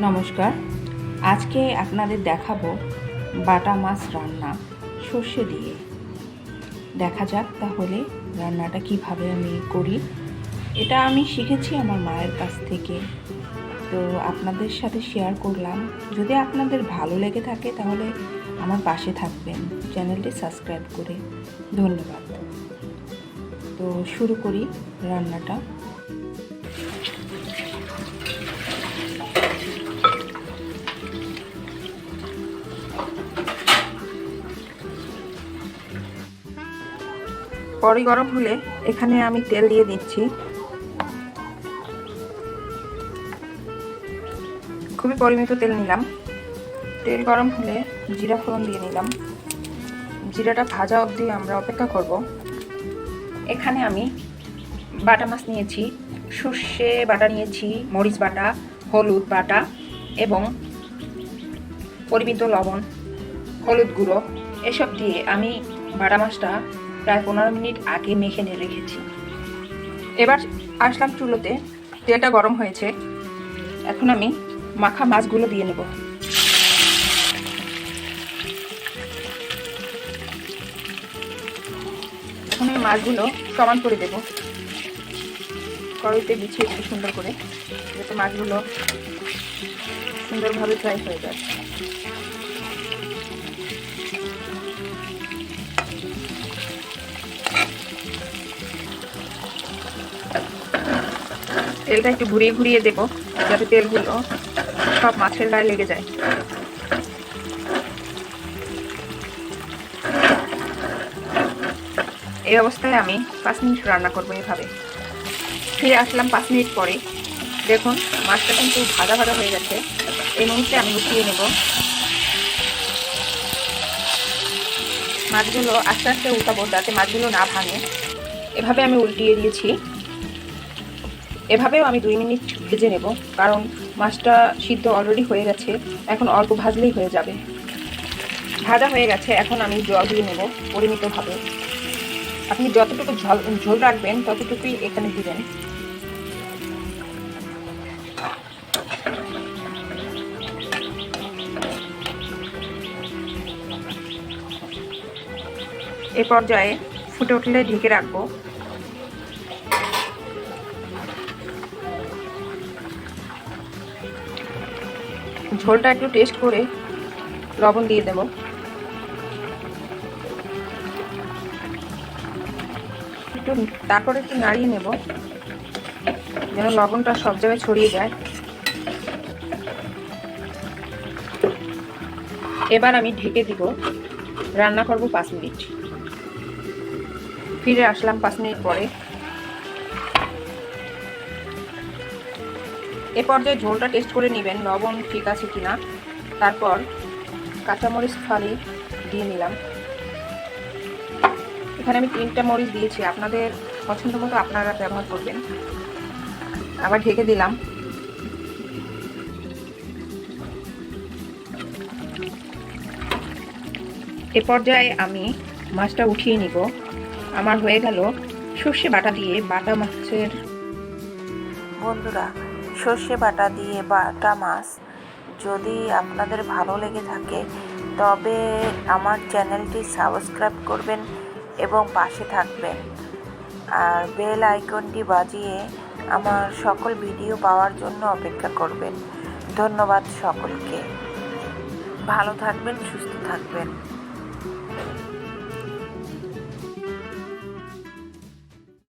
নমস্কার। আজকে আপনাদের দেখাবো বাটা মাছ রান্না সর্ষে দিয়ে। দেখা যাক তাহলে রান্নাটা কীভাবে আমি করি। এটা আমি শিখেছি আমার মায়ের কাছ থেকে। তো আপনাদের সাথে শেয়ার করলাম। যদি আপনাদের ভালো লেগে থাকে তাহলে আমার পাশে থাকবেন। চ্যানেলটি সাবস্ক্রাইব করে। ধন্যবাদ। তো শুরু করি রান্নাটা। পরে গরম হলে এখানে আমি তেল দিয়ে দিচ্ছি। খুবই পরিমিত তেল নিলাম। তেল গরম হলে জিরা ফোড়ন দিয়ে নিলাম। জিরাটা ভাজা অবধি আমরা অপেক্ষা করব। এখানে আমি বাটা মাছ নিয়েছি, সর্ষে বাটা নিয়েছি, মরিচ বাটা, হলুদ বাটা এবং পরিমিত লবণ, হলুদ গুঁড়ো। এসব দিয়ে আমি বাটা মাছটা প্রায় পনেরো মিনিট আগে মেখে নিয়ে রেখেছি। এবার আসলাম চুলোতে, তেলটা গরম হয়েছে। এখন আমি মাখা মাছগুলো দিয়ে নেব। এখন আমি মাছগুলো সমান করে দেব। কড়াইতে বিছিয়ে দেবো সুন্দর করে, যাতে মাছগুলো সুন্দরভাবে ফ্রাই হয়ে যায়। তেলটা একটু ঘুরিয়ে ঘুরিয়ে দেবো, যাতে তেলগুলো সব মাছের গায়ে লেগে যায়। এই অবস্থায় আমি পাঁচ মিনিট রান্না করব এভাবে। ফিরে আসলাম পাঁচ মিনিট পরে। দেখুন, মাছটা কিন্তু ভাজা ভাজা হয়ে গেছে। এই মুহূর্তে আমি উঠিয়ে নেব। মাছগুলো আস্তে আস্তে উল্টাবো, যাতে মাছগুলো না ভাঙে। এভাবে আমি উল্টিয়ে দিয়েছি। এভাবেও আমি দুই মিনিট ভেজে নেব, কারণ মাছটা সিদ্ধ অলরেডি হয়ে গেছে, এখন অল্প ভাজলেই হয়ে যাবে। ভাজা হয়ে গেছে, এখন আমি জল দিয়ে নেব পরিমিতভাবে। আপনি যতটুকু ঝোল ঝোল রাখবেন, ততটুকুই এখানে দিবেন। এ পর্যায়ে ফুটে উঠলে ঢেকে রাখব। ঝোলটা একটু টেস্ট করে লবণ দিয়ে দেব। একটু তারপরে একটু নাড়িয়ে নেব, যেন লবণটা সব জায়গায় ছড়িয়ে যায়। এবার আমি ঢেকে দিব রান্না করব পাঁচ মিনিট। ফিরে আসলাম পাঁচ মিনিট পরে। এ পর্যায়ে ঝোলটা টেস্ট করে নেবেন, লবণ ঠিক আছে কি না তারপর কাঁচামরিচ ফালি দিয়ে নিলাম। এখানে আমি তিনটা মরিচ দিয়েছি, আপনাদের পছন্দ মতো আপনারা ব্যবহার করবেন। আবার ঢেকে দিলাম। এ পর্যায়ে আমি মাছটা উঠিয়ে নিব। আমার হয়ে গেল সর্ষে বাটা দিয়ে বাটা মাছের। বন্ধুরা সর্ষে বাটা দিয়ে বাটা মাছ যদি আপনাদের ভালো লেগে থাকে, তবে আমার চ্যানেলটি সাবস্ক্রাইব করবেন এবং পাশে থাকবেন। আর বেল আইকনটি বাজিয়ে আমার সকল ভিডিও পাওয়ার জন্য অপেক্ষা করবেন। ধন্যবাদ সকলকে। ভালো থাকবেন, সুস্থ থাকবেন।